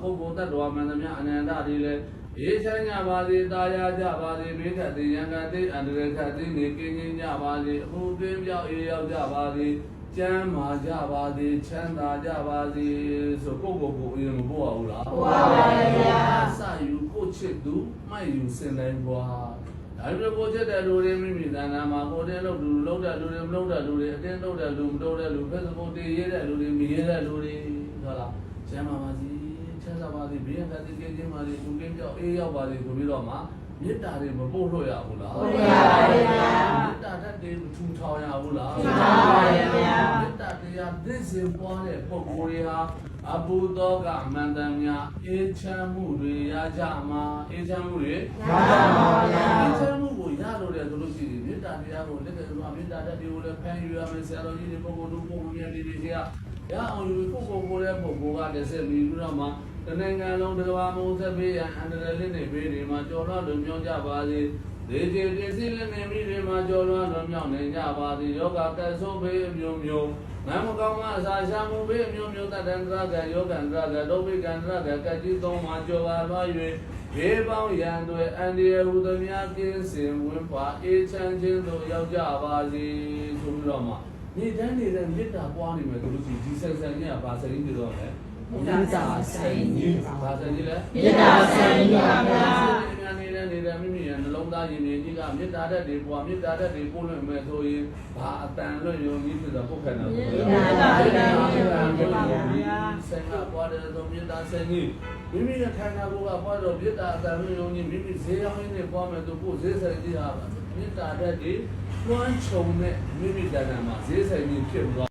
ပုဂ္ဂိုလ်တ attva မှန်သမျှအနန္တတွေလည်းအေးချမ်းကြပါစေတာယာကြပါစေဘေးခတ်တိယံကတိအန္တရာယ်ခတ်တိနေကင်းခြင်းကြပါစေအမှုကင်းပြောက်အေးရောက်ကြပါစေကျမ်းမာကြပါစေချမ်းသာကြပါစေဆိုကိုယ့်ကိုယ်ကိုယ်အရင်မပို့ရဘူးလားပို့ရပါတယ်ဗျာစယူကိုယ့်ချစ်သူမှတ်ယူစင်တိုင်းဘွားဒါပေမဲ့ကိုယ်ချစ်တဲ့လူတွေမိမိတဏ္ဍာမှာကိုယ်တင်းလို့လူလုံးတဲ့လူတွေမလုံးတဲ့လူတွေအတင်းလုံးတဲ့လူမလုံးတဲ့လူ Facebook တည်ရေးတဲ့လူတွေမရေးတဲ့လူတွေဟုတ်လားကျမ်းမာပါစေ ချမ်းသာပါစေဘေးရန်ကတိကင်းခြင်းပါစေကိုကင်းပြောက်အေးရောက်ပါစေဆိုပြီးတော့မှမေတ္တာတွေမပို့လို့ရဘူးလားပို့ရပါတယ်ဗျာမေတ္တာတတ်တွေမထူထောင်ရဘူးလားထူထောင်ပါတယ်ဗျာမေတ္တာတရားသိစဉ်ပွားတဲ့ပုဂ္ဂိုလ်တွေဟာအဘုသောကအမှန်တမ်းများအေးချမ်းမှုတွေရကြမှာအေးချမ်းမှုတွေရကြပါဗျာအေးချမ်းမှုကိုရလို့တဲ့ဆိုလို့ရှိရင်မေတ္တာတရားကိုလက်ကတော့မေတ္တာတတ်တွေကိုလည်းဖန်ယူရမယ်ဆရာတော်ကြီးတွေပုဂ္ဂိုလ်တို့ပုံမြင်တွေတွေကရအောင်ယူပုဂ္ဂိုလ်ကိုလည်းပုဂ္ဂိုလ်ကတစ်ဆက်ပြီးတော့မှ တနင်္ဂနွေလုံးတစ်ကဘာမုံဆက်ပေးရန်အန္တရာယ်လေးတွေပေးနေမှာကြော်တော့လွန်မြောက်ကြပါစေဒေကျေဒေစီလည်းနေမိတွေမှာကြော်လွန်လွန်မြောက်နေကြပါစေယောဂကတ်ဆိုးဘေးအမျိုးမျိုးနမကောင်းမအစာရှာမှုဘေးအမျိုးမျိုးတတ္တန္တရကယောဂန္တရကဒုဗိကန္တရကကတိသုံးမှာကြော်ပါသွား၍ဘေးပေါင်းရန်တွေအန္တရာယ်ဟူသည်များကင်းစင်ဝင်ပါအေးချမ်းခြင်းသို့ရောက်ကြပါစေဆိုပြီးတော့မှဒီတန်းနေတဲ့မေတ္တာပွားနေမယ်ဆိုလို့ရှိရင်ဒီဆက်ဆံကြီးကဘာစရင်းကြတော့လဲ မေတ္တာဆိုင်ကြီးပါဘာစရင်းကြီးလဲမေတ္တာဆိုင်ကြီးပါဗျာဉာဏ်နေတဲ့နေတဲ့မိမိရဲ့နှလုံးသားရင်ကြီးကမေတ္တာဓာတ်တွေပွားမေတ္တာဓာတ်တွေပို့လွှင့်မယ်ဆိုရင်ဘာအတန်လွှင့်ရုံကြီးဖြစ်တာပုတ်ခဏတော့မေတ္တာဓာတ်တွေပွားမယ်ပါဗျာဆိုင်ကပွားတယ်ဆိုမေတ္တာဆိုင်ကြီးမိမိရဲ့ခန္ဓာကိုယ်ကပွားတော့မေတ္တာအတန်လွှင့်ရုံကြီးမိမိဈေးရောင်းရင်းနဲ့ပွားမယ်ဆိုကိုယ်ဈေးဆိုင်ကြီးဟာမေတ္တာဓာတ်တွေလွှမ်းခြုံတဲ့မိမိတဏ္ဍာမှာဈေးဆိုင်ကြီးဖြစ်သွား